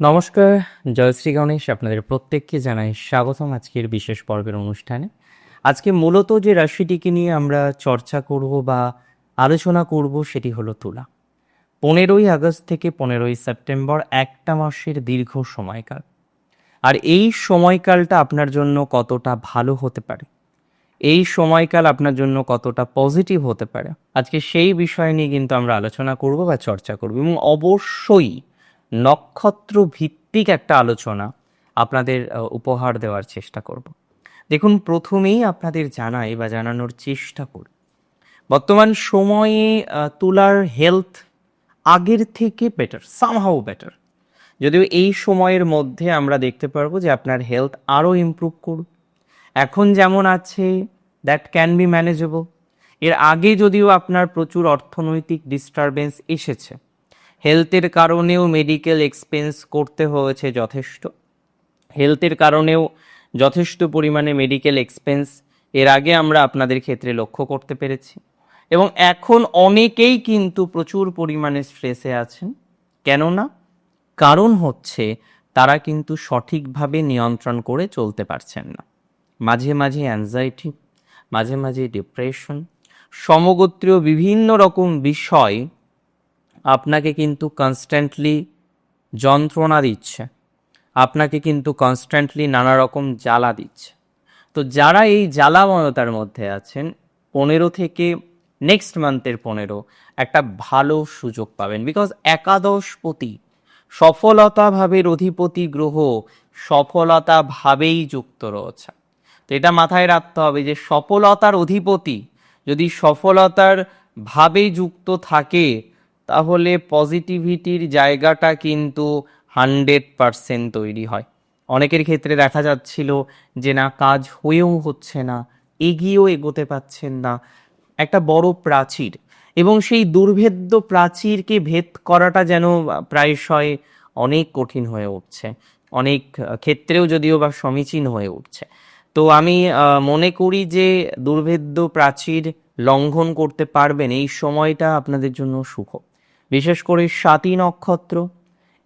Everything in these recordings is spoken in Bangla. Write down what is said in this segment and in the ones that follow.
নমস্কার, জয় শ্রী গণেশ আপনাদের প্রত্যেককে জানাই স্বাগতম আজকের বিশেষ পর্বের অনুষ্ঠানে। আজকে মূলত যে রাশিটিকে নিয়ে আমরা চর্চা করব বা আলোচনা করব সেটি হলো তুলা। পনেরোই আগস্ট থেকে পনেরোই সেপ্টেম্বর একটা মাসের দীর্ঘ সময়কাল। আর এই সময়কালটা আপনার জন্য কতটা ভালো হতে পারে? এই সময়কাল আপনার জন্য কতটা পজিটিভ হতে পারে? আজকে সেই বিষয় নিয়ে কিন্তু আমরা আলোচনা করব বা চর্চা করব এবং অবশ্যই নক্ষত্র ভিত্তিক একটা আলোচনা আপনাদের উপহার দেওয়ার চেষ্টা করব। দেখুন, প্রথমেই আপনাদের জানাই বা জানানোর চেষ্টা করি। বর্তমান সময়ে তুলার হেলথ আগের থেকে বেটার সামহাউ বেটার যদিও এই সময়ের মধ্যে আমরা দেখতে পারব যে আপনার হেলথ আরও ইমপ্রুভ করুক এখন যেমন আছে দ্যাট ক্যান বি ম্যানেজেবল এর আগে যদিও আপনার প্রচুর অর্থনৈতিক ডিস্টারবেন্স এসেছে হেলথের কারণেও মেডিকেল এক্সপেন্স করতে হয়েছে যথেষ্ট। হেলথের কারণেও যথেষ্ট পরিমাণে মেডিকেল এক্সপেন্স এর আগে আমরা আপনাদের ক্ষেত্রে লক্ষ্য করতে পেরেছি। এবং এখন অনেকেই কিন্তু প্রচুর পরিমাণে স্ট্রেসে আছেন। কেননা কারণ হচ্ছে তারা কিন্তু সঠিকভাবে নিয়ন্ত্রণ করে চলতে পারছেন না। মাঝে মাঝে অ্যাংজাইটি মাঝে মাঝে ডিপ্রেশন সমগোত্রীয় বিভিন্ন রকম বিষয় আপনাকে কিন্তু কনস্ট্যান্টলি যন্ত্রণা দিচ্ছে। আপনাকে কিন্তু কনস্ট্যান্টলি নানা রকম জ্বালা দিচ্ছে। তো যারা এই জ্বালাময়তার মধ্যে আছেন, পনেরো থেকে নেক্সট মান্থের পনেরো একটা ভালো সুযোগ পাবেন। বিকজ একাদশপতি সফলতা ভাবের অধিপতি গ্রহ সফলতা ভাবেই যুক্ত রয়েছে। তো এটা মাথায় রাখতে হবে যে সফলতার অধিপতি যদি সফলতার ভাবে যুক্ত থাকে তাহলে পজিটিভিটির জায়গাটা কিন্তু হান্ড্রেড পারসেন্ট তৈরি হয়। অনেকের ক্ষেত্রে দেখা যাচ্ছিল যে না, কাজ হয়েও হচ্ছে না, এগিয়েও এগোতে পাচ্ছেন না। একটা বড় প্রাচীর এবং সেই দুর্ভেদ্য প্রাচীরকে ভেদ করাটা যেন প্রায়শই অনেক কঠিন হয়ে উঠছে। অনেক ক্ষেত্রেও যদিও বা সমীচীন হয়ে উঠছে। তো আমি মনে করি যে দুর্ভেদ্য প্রাচীর লঙ্ঘন করতে পারবেন, এই সময়টা আপনাদের জন্য সুখ বিশেষ করে সাতী নক্ষত্র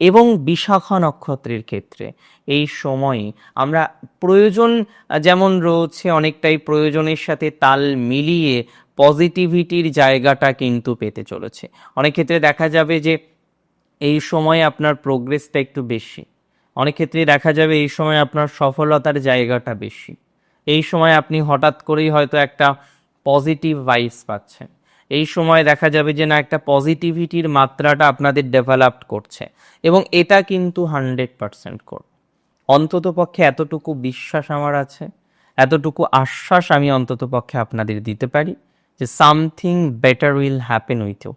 এবং বিশাখা নক্ষত্রের ক্ষেত্রে এই সময়ে আমরা প্রয়োজন, যেমন রয়েছে অনেকটাই প্রয়োজনের সাথে তাল মিলিয়ে পজিটিভিটির জায়গাটা কিন্তু পেতে চলেছে। অনেক ক্ষেত্রে দেখা যাবে যে এই সময়ে আপনার প্রোগ্রেসটা একটু বেশি। অনেক ক্ষেত্রে দেখা যাবে এই সময় আপনার সফলতার জায়গাটা বেশি। এই সময় আপনি হঠাৎ করেই হয়তো একটা পজিটিভ ভাইবস পাচ্ছেন। এই সময় দেখা যাবে যে না, একটা পজিটিভিটির মাত্রাটা আপনাদের ডেভেলপড করছে। এবং এটা কিন্তু হান্ড্রেড পারসেন্ট করবে অন্তত পক্ষে এতটুকু বিশ্বাস আমার আছে, এতটুকু আশ্বাস আমি অন্তত পক্ষে আপনাদের দিতে পারি যে something better will happen with you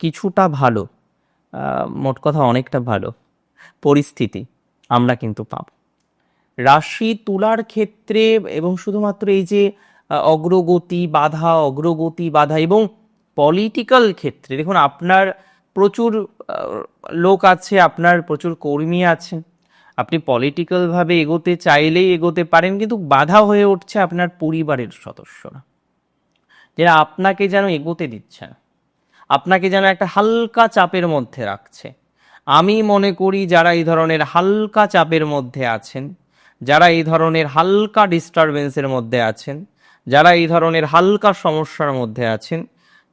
কিছুটা ভালো মোট কথা অনেকটা ভালো পরিস্থিতি আমরা কিন্তু পাব। রাশি তুলার ক্ষেত্রে এবং শুধুমাত্র এই যে অগ্রগতি, বাধা অগ্রগতি, বাধা এবং পলিটিক্যাল ক্ষেত্রে, দেখুন আপনার প্রচুর লোক আছে, আপনার প্রচুর কর্মী আছেন আপনি পলিটিক্যালভাবে এগোতে চাইলেই এগোতে পারেন, কিন্তু বাধা হয়ে উঠছে আপনার পরিবারের সদস্যরা, যারা আপনাকে যেন এগোতে দিচ্ছে না, আপনাকে যেন একটা হালকা চাপের মধ্যে রাখছে। আমি মনে করি যারা এই ধরনের হালকা চাপের মধ্যে আছেন, যারা এই ধরনের হালকা ডিস্টারবেন্সের মধ্যে আছেন, যারা এই ধরনের হালকা সমস্যার মধ্যে আছেন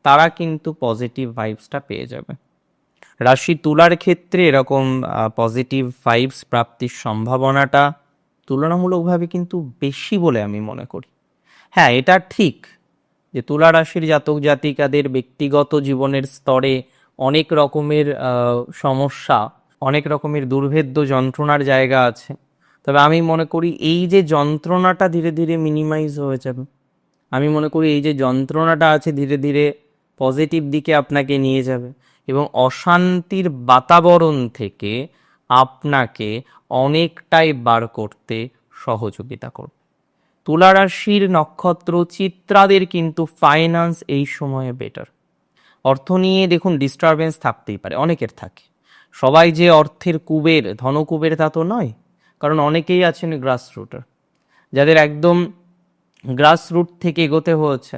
তারা কিন্তু পজিটিভ ভাইবসটা পেয়ে যাবে। রাশি তুলার ক্ষেত্রে এরকম পজিটিভ ভাইবস প্রাপ্তির সম্ভাবনাটা তুলনামূলকভাবে কিন্তু বেশি বলে আমি মনে করি। হ্যাঁ এটা ঠিক যে তুলা রাশির জাতক জাতিকাদের ব্যক্তিগত জীবনের স্তরে অনেক রকমের সমস্যা, অনেক রকমের দুর্ভেদ্য যন্ত্রণার জায়গা আছে। তবে আমি মনে করি এই যে যন্ত্রণাটা ধীরে ধীরে মিনিমাইজ হয়ে যাবে, আমি মনে করি এই যে যন্ত্রণাটা আছে ধীরে ধীরে পজিটিভ দিকে আপনাকে নিয়ে যাবে এবং অশান্তির বাতাবরণ থেকে আপনাকে অনেকটাই বার করতে সহযোগিতা করবে। তুলা রাশির নক্ষত্র চিত্রাদের কিন্তু ফাইন্যান্স এই সময়ে বেটার অর্থ নিয়ে দেখুন ডিস্টারবেন্স থাকতেই পারে, অনেকের থাকে। সবাই যে অর্থের কুবের, ধনকুবের তা তো নয়, কারণ অনেকেই আছেন গ্রাস রুটার যাদের একদম গ্রাস রুট থেকে এগোতে হয়েছে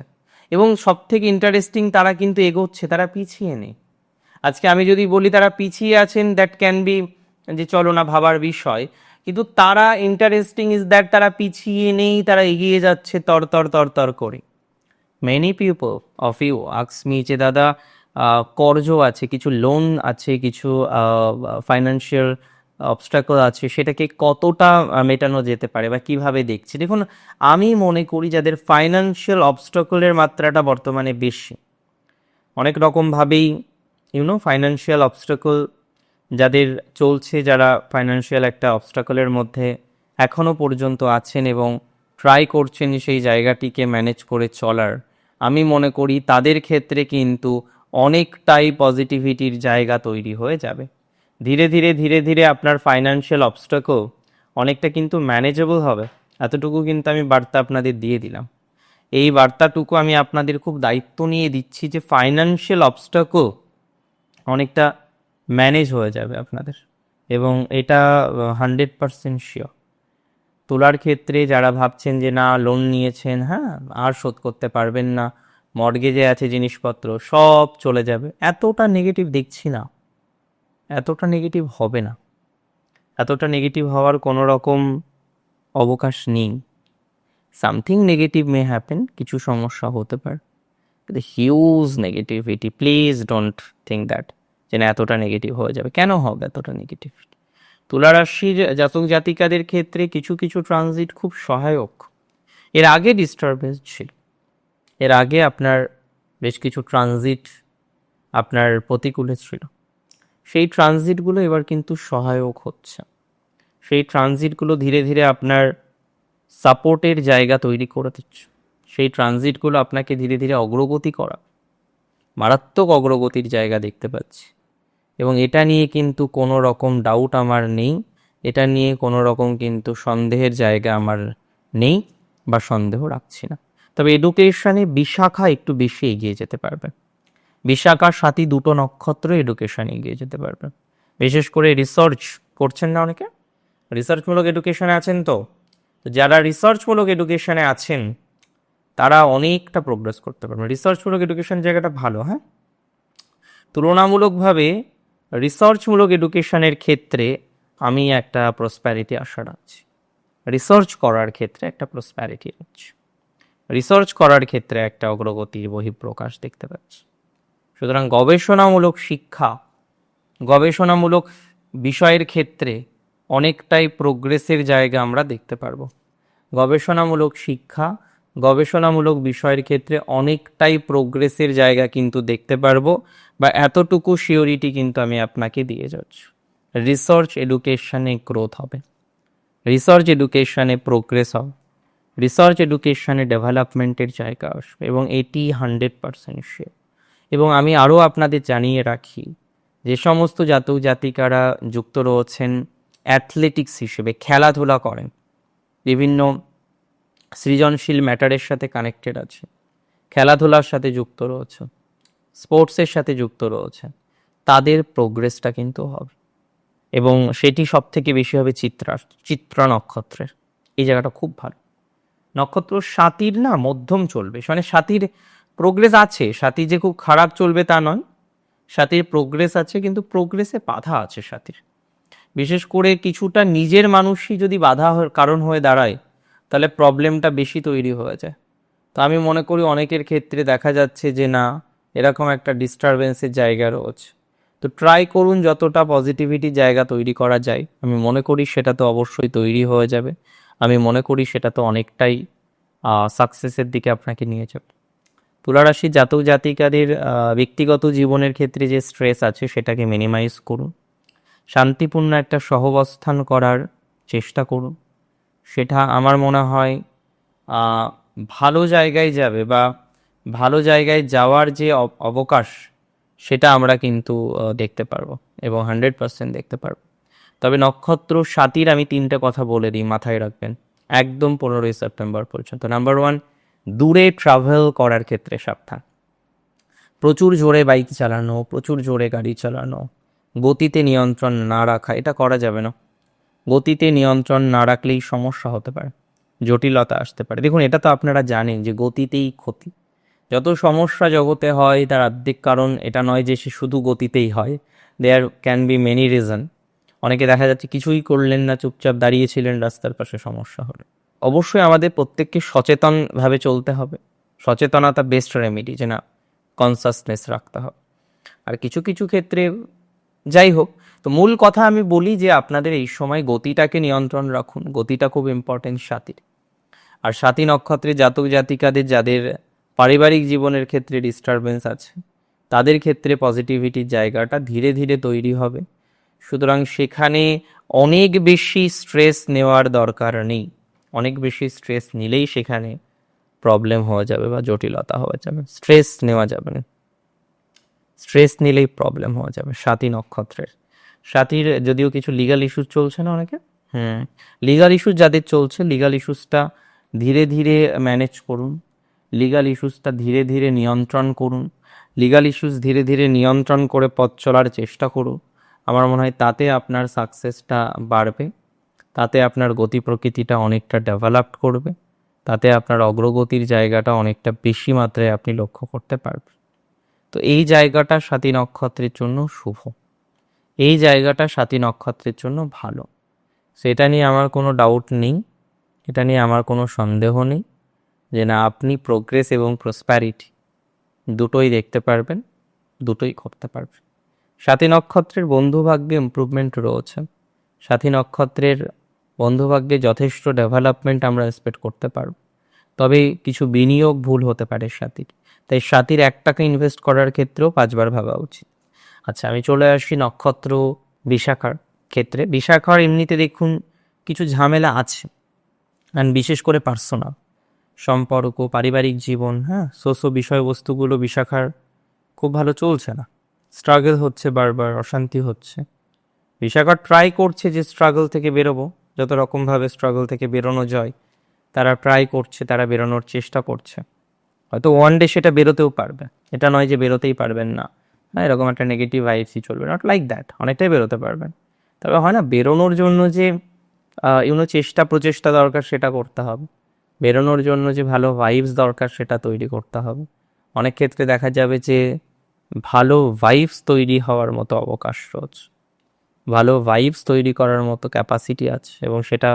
এবং সব থেকে ইন্টারেস্টিং তারা কিন্তু এগোচ্ছে, তারা পিছিয়ে নেই। আজকে আমি যদি বলি তারা পিছিয়ে আছেন দ্যাট ক্যান বি যে চলো না ভাবার বিষয়, কিন্তু তারা ইন্টারেস্টিং ইজ দ্যাট তারা পিছিয়ে নেই, তারা এগিয়ে যাচ্ছে তর তর তর তর করে। মেনি পিপল অফ ইউ আক্স মি যে দাদা কর্জ আছে, কিছু লোন আছে, কিছু ফাইন্যান্সিয়াল অবস্ট্রাকল আছে, সেটাকে কতটা মেটানো যেতে পারে বা কীভাবে দেখছি? দেখুন, আমি মনে করি যাদের ফাইন্যান্সিয়াল অবস্ট্রাকলের মাত্রাটা বর্তমানে বেশি, অনেক রকমভাবেই ইউনো ফাইন্যান্সিয়াল অবস্ট্রাকল যাদের চলছে, যারা ফাইন্যান্সিয়াল একটা অবস্ট্রাকলের মধ্যে এখনও পর্যন্ত আছেন এবং ট্রাই করছেন সেই জায়গাটিকে ম্যানেজ করে চলার, আমি মনে করি তাদের ক্ষেত্রে কিন্তু অনেকটাই পজিটিভিটির জায়গা তৈরি হয়ে যাবে। ধীরে ধীরে ধীরে ধীরে আপনার ফাইন্যান্সিয়াল অবস্ট্রাকল অনেকটা কিন্তু ম্যানেজেবল হবে। এতটুকু কিন্তু আমি বার্তা আপনাদের দিয়ে দিলাম। এই বার্তাটুকু আমি আপনাদের খুব দায়িত্ব নিয়ে দিচ্ছি যে ফাইন্যান্সিয়াল অবস্টাকল অনেকটা ম্যানেজ হয়ে যাবে আপনাদের। এবং এটা হান্ড্রেড পারসেন্ট শিওর তোলার ক্ষেত্রে যারা ভাবছেন যে না লোন নিয়েছেন হ্যাঁ আর শোধ করতে পারবেন না মর্গেজে আছে জিনিসপত্র, সব চলে যাবে। এতটা নেগেটিভ দেখছি না। এতটা নেগেটিভ হবে না। এতটা নেগেটিভ হওয়ার কোনো রকম অবকাশ নেই। সামথিং নেগেটিভ মে হ্যাপেন কিছু সমস্যা হতে পারে। কিন্তু huge negativity please don't think that যে না, এতটা নেগেটিভ হয়ে যাবে। কেন হবে এতটা নেগেটিভিটি তুলা রাশির জাতক জাতিকাদের ক্ষেত্রে কিছু কিছু ট্রানজিট খুব সহায়ক। এর আগে ডিস্টারবেন্স ছিল। এর আগে আপনার বেশ কিছু ট্রানজিট আপনার প্রতিকূলে ছিল। সেই ট্রানজিটগুলো এবার কিন্তু সহায়ক হচ্ছে। সেই ট্রানজিটগুলো ধীরে ধীরে আপনার সাপোর্টের জায়গা তৈরি করে দিচ্ছে। সেই ট্রানজিটগুলো আপনাকে ধীরে ধীরে অগ্রগতি করা, মারাত্মক অগ্রগতির জায়গা দেখতে পাচ্ছি। এবং এটা নিয়ে কিন্তু কোনো রকম ডাউট আমার নেই, এটা নিয়ে কোনো রকম কিন্তু সন্দেহের জায়গা আমার নেই বা সন্দেহ রাখছি না। তবে এডুকেশনে বিশাখা একটু বেশি এগিয়ে যেতে পারবে। বিশাখা সাথী দুটো নক্ষত্র এডুকেশনে এগিয়ে যেতে পারবে। বিশেষ করে রিসার্চ করছেন না অনেকে? রিসার্চমূলক এডুকেশনে আছেন তো? তো যারা রিসার্চমূলক এডুকেশনে আছেন, তারা অনেকটা প্রোগ্রেস করতে পারবেন। রিসার্চমূলক এডুকেশন জায়গাটা ভালো হ্যাঁ? তুলনামূলকভাবে রিসার্চমূলক এডুকেশনের ক্ষেত্রে আমি একটা প্রসপ্যারিটি আশা রাখছি। রিসার্চ করার ক্ষেত্রে একটা প্রসপ্যারিটি রাখছি। রিসার্চ করার ক্ষেত্রে একটা অগ্রগতির বহিঃপ্রকাশ দেখতে পাচ্ছি। সুতরাং গবেষণামূলক শিক্ষা, গবেষণামূলক বিষয়ের ক্ষেত্রে অনেকটাই প্রোগ্রেসের জায়গা আমরা দেখতে পারব। গবেষণামূলক শিক্ষা, গবেষণামূলক বিষয়ের ক্ষেত্রে অনেকটাই প্রোগ্রেসের জায়গা কিন্তু দেখতে পারব বা এতটুকু শিওরিটি কিন্তু আমি আপনাকে দিয়ে যাচ্ছি। রিসার্চ এডুকেশনে গ্রোথ হবে। রিসার্চ এডুকেশনে প্রোগ্রেস হবে। রিসার্চ এডুকেশনে ডেভেলপমেন্টের জায়গা আসবে এবং এটি হান্ড্রেড পারসেন্ট শিওর এবং আমি আরও আপনাদের জানিয়ে রাখি, যে সমস্ত জাতক জাতিকারা যুক্ত রয়েছেন অ্যাথলেটিক্স হিসেবে, খেলাধুলা করেন, বিভিন্ন সৃজনশীল ম্যাটারের সাথে কানেক্টেড আছে, খেলাধুলার সাথে যুক্ত রয়েছে স্পোর্টসের সাথে যুক্ত রয়েছে তাদের প্রোগ্রেসটা কিন্তু হবে। এবং সেটি সব থেকে বেশি হবে চিত্রা চিত্রা নক্ষত্রের। এই জায়গাটা খুব ভালো। নক্ষত্র সাতির না মধ্যম চলবে মানে সাতির প্রোগ্রেস আছে, সাথী যে খুব খারাপ চলবে তা নয়। সাথীর প্রোগ্রেস আছে, কিন্তু প্রোগ্রেসে বাধা আছে সাথীর। বিশেষ করে কিছুটা নিজের মানুষই যদি বাধা কারণ হয়ে দাঁড়ায়, তাহলে প্রবলেমটা বেশি তৈরি হয়ে যায়। তো আমি মনে করি অনেকের ক্ষেত্রে দেখা যাচ্ছে যে না, এরকম একটা ডিস্টারবেন্সের জায়গা রয়েছে। তো ট্রাই করুন যতটা পজিটিভিটি জায়গা তৈরি করা যায়। আমি মনে করি সেটা তো অবশ্যই তৈরি হয়ে যাবে। আমি মনে করি সেটা তো অনেকটাই সাকসেসের দিকে আপনাকে নিয়ে যাবে। তুলারাশি জাতক জাতিকাদের ব্যক্তিগত জীবনের ক্ষেত্রে যে স্ট্রেস আছে সেটাকে মিনিমাইজ করুন। শান্তিপূর্ণ একটা সহবস্থান করার চেষ্টা করুন। সেটা আমার মনে হয় ভালো জায়গায় যাবে বা ভালো জায়গায় যাওয়ার যে অব- অবকাশ, সেটা আমরা কিন্তু দেখতে পারব এবং হান্ড্রেড পার্সেন্ট দেখতে পারব। তবে নক্ষত্র সাতির আমি তিনটে কথা বলে দিই, মাথায় রাখবেন। একদম পনেরোই সেপ্টেম্বর পর্যন্ত। নাম্বার ওয়ান দূরে ট্রাভেল করার ক্ষেত্রে সাবধান। প্রচুর জোরে বাইক চালানো, প্রচুর জোরে গাড়ি চালানো, গতিতে নিয়ন্ত্রণ না রাখা, এটা করা যাবে না। গতিতে নিয়ন্ত্রণ না রাখলেই সমস্যা হতে পারে, জটিলতা আসতে পারে। দেখুন, এটা তো আপনারা জানেন যে গতিতেই ক্ষতি। যত সমস্যা জগতে হয়, তার অর্ধেক কারণ এটা নয় যে সে শুধু গতিতেই হয়। There can be many reason অনেকে দেখা যাচ্ছে কিছুই করলেন না, চুপচাপ দাঁড়িয়েছিলেন রাস্তার পাশে সমস্যা হলো। অবশ্যই আমাদের প্রত্যেককে সচেতনভাবে চলতে হবে। সচেতনতা বেস্ট রেমেডি যে না কনসাসনেস রাখতে হবে। আর কিছু কিছু ক্ষেত্রে যাই হোক, তো মূল কথা আমি বলি যে আপনাদের এই সময় গতিটাকে নিয়ন্ত্রণ রাখুন। গতিটা খুব ইম্পর্টেন্ট সাথীর আর সাথী নক্ষত্রে জাতক, জাতিকাদের যাদের পারিবারিক জীবনের ক্ষেত্রে ডিস্টারবেন্স আছে, তাদের ক্ষেত্রে পজিটিভিটির জায়গাটা ধীরে ধীরে তৈরি হবে। সুতরাং সেখানে অনেক বেশি স্ট্রেস নেওয়ার দরকার নেই। অনেক বেশি স্ট্রেস নিলেই সেখানে প্রবলেম হওয়া যাবে বা জটিলতা হওয়া যাবে। স্ট্রেস নেওয়া যাবে না। স্ট্রেস নিলেই প্রবলেম হওয়া যাবে সাথী নক্ষত্রের। সাথীর যদিও কিছু লিগাল ইস্যুস চলছে না অনেকে। হ্যাঁ লিগাল ইস্যুস যাদের চলছে লিগাল ইস্যুসটা ধীরে ধীরে ম্যানেজ করুন। লিগাল ইস্যুসটা ধীরে ধীরে নিয়ন্ত্রণ করুন। লিগাল ইস্যুস ধীরে ধীরে নিয়ন্ত্রণ করে পথ চলার চেষ্টা করুন। আমার মনে হয় তাতে আপনার সাকসেসটা বাড়বে। তাতে আপনার গতি প্রকৃতিটা অনেকটা ডেভেলপ করবে, তাতে আপনার অগ্রগতির জায়গাটা অনেকটা বেশি মাত্রায় আপনি লক্ষ্য করতে পারবেন। তো এই জায়গাটা সাতী নক্ষত্রের জন্য শুভ। এই জায়গাটা সাতী নক্ষত্রের জন্য ভালো। সেটা নিয়ে আমার কোনো ডাউট নেই, এটা নিয়ে আমার কোনো সন্দেহ নেই যে না, আপনি প্রোগ্রেস এবং প্রসপ্যারিটি দুটোই দেখতে পারবেন, দুটোই করতে পারবেন। সাথী নক্ষত্রের বন্ধুভাগ্যে ইম্প্রুভমেন্ট রয়েছে। সাথী নক্ষত্রের বন্ধুভাগ্যে যথেষ্ট ডেভেলপমেন্ট আমরা এক্সপেক্ট করতে পারব। তবে কিছু বিনিয়োগ ভুল হতে পারে সাথীর তাই সাথীর এক টাকা ইনভেস্ট করার ক্ষেত্রেও পাঁচবার ভাবা উচিত। আচ্ছা আমি চলে আসি নক্ষত্র বিশাখার ক্ষেত্রে। বিশাখার এমনিতে দেখুন কিছু ঝামেলা আছে। অ্যান্ড বিশেষ করে পার্সোনাল সম্পর্ক, পারিবারিক জীবন হ্যাঁ? সোসো বিষয়বস্তুগুলো বিশাখার খুব ভালো চলছে না। স্ট্রাগল হচ্ছে বারবার, অশান্তি হচ্ছে। বিশাখা ট্রাই করছে যে স্ট্রাগল থেকে বেরোবো। যত রকমভাবে স্ট্রাগল থেকে বেরোনো যায়, তারা ট্রাই করছে, তারা বেরোনোর চেষ্টা করছে। হয়তো ওয়ান ডে সেটা বেরোতেও পারবে। এটা নয় যে বেরোতেই পারবেন না। হ্যাঁ এরকম একটা নেগেটিভ ভাইবসই চলবে। নট লাইক দ্যাট অনেকটাই বেরোতে পারবেন। তবে হয় না, বেরোনোর জন্য যে ইউনো চেষ্টা প্রচেষ্টা দরকার সেটা করতে হবে। বেরোনোর জন্য যে ভালো ভাইবস দরকার সেটা তৈরি করতে হবে। অনেক ক্ষেত্রে দেখা যাবে যে, ভালো ভাইবস তৈরি হওয়ার মতো অবকাশ রয়েছে। ভালো ভাইবস তৈরি করার মতো ক্যাপাসিটি আছে এবং সেটা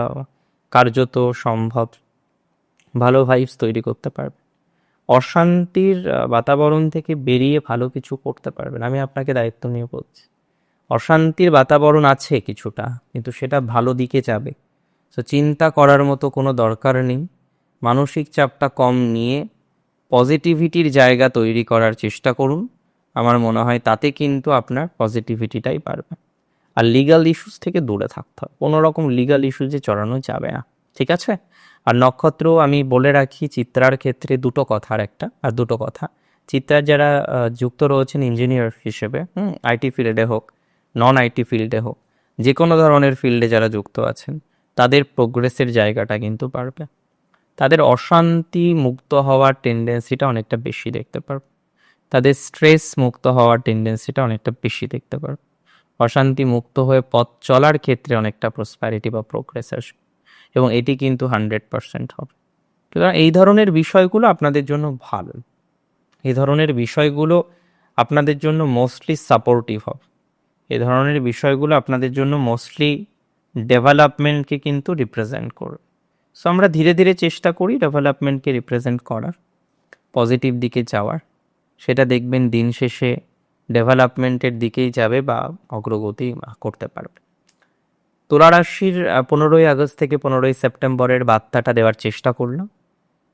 কার্যত সম্ভব। ভালো ভাইবস তৈরি করতে পারবে। অশান্তির বাতাবরণ থেকে বেরিয়ে ভালো কিছু করতে পারবেন আমি আপনাকে দায়িত্ব নিয়ে বলছি। অশান্তির বাতাবরণ আছে কিছুটা, কিন্তু সেটা ভালো দিকে যাবে। তো চিন্তা করার মতো কোনো দরকার নেই। মানসিক চাপটা কম নিয়ে পজিটিভিটির জায়গা তৈরি করার চেষ্টা করুন। আমার মনে হয় তাতে কিন্তু আপনার পজিটিভিটিটাই পারবে আর লিগাল ইস্যুস থেকে দূরে থাকতে হবে কোনো রকম লিগাল ইস্যুজে চড়ানো যাবে না। ঠিক আছে? আর নক্ষত্র আমি বলে রাখি, চিত্রার ক্ষেত্রে দুটো কথার একটা, আর দুটো কথা। চিত্রার যারা যুক্ত রয়েছেন ইঞ্জিনিয়ার হিসেবে, হুম আইটি ফিল্ডে হোক নন আইটি ফিল্ডে হোক, যে কোনো ধরনের ফিল্ডে যারা যুক্ত আছেন, তাদের প্রোগ্রেসের জায়গাটা কিন্তু বাড়বে। তাদের অশান্তি মুক্ত হওয়ার টেন্ডেন্সিটা অনেকটা বেশি দেখতে পারবে। তাদের স্ট্রেস মুক্ত হওয়ার টেন্ডেন্সিটা অনেকটা বেশি দেখতে পারবে। অশান্তি মুক্ত হয়ে পথ চলার ক্ষেত্রে অনেকটা প্রসপ্যারিটি বা প্রোগ্রেস আসবে। এবং এটি কিন্তু হান্ড্রেড পার্সেন্ট হবে। সুতরাং এই ধরনের বিষয়গুলো আপনাদের জন্য ভালো। এই ধরনের বিষয়গুলো আপনাদের জন্য মোস্টলি সাপোর্টিভ হবে। এ ধরনের বিষয়গুলো আপনাদের জন্য মোস্টলি ডেভেলপমেন্টকে কিন্তু রিপ্রেজেন্ট করবে। সো আমরা ধীরে ধীরে চেষ্টা করি ডেভেলপমেন্টকে রিপ্রেজেন্ট করার। পজিটিভ দিকে যাওয়ার। সেটা দেখবেন দিন শেষে ডেভেলপমেন্টের দিকেই যাবে বা অগ্রগতি করতে পারবে। তুলা রাশির পনেরোই আগস্ট থেকে পনেরোই সেপ্টেম্বরের বার্তাটা দেওয়ার চেষ্টা করলাম।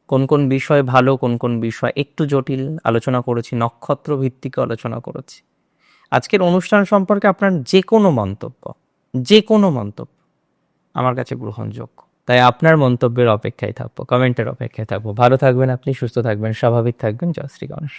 কোন কোন বিষয় ভালো, কোন কোন বিষয় একটু জটিল আলোচনা করেছি নক্ষত্র ভিত্তিক আলোচনা করেছি। আজকের অনুষ্ঠান সম্পর্কে আপনার যে কোনো মন্তব্য যে কোনো মন্তব্য আমার কাছে গ্রহণযোগ্য। তাই আপনার মন্তব্যের অপেক্ষায় থাকব, কমেন্টের অপেক্ষায় থাকব। ভালো থাকবেন আপনি, সুস্থ থাকবেন, স্বাভাবিক থাকবেন। জয় শ্রী গণেশ।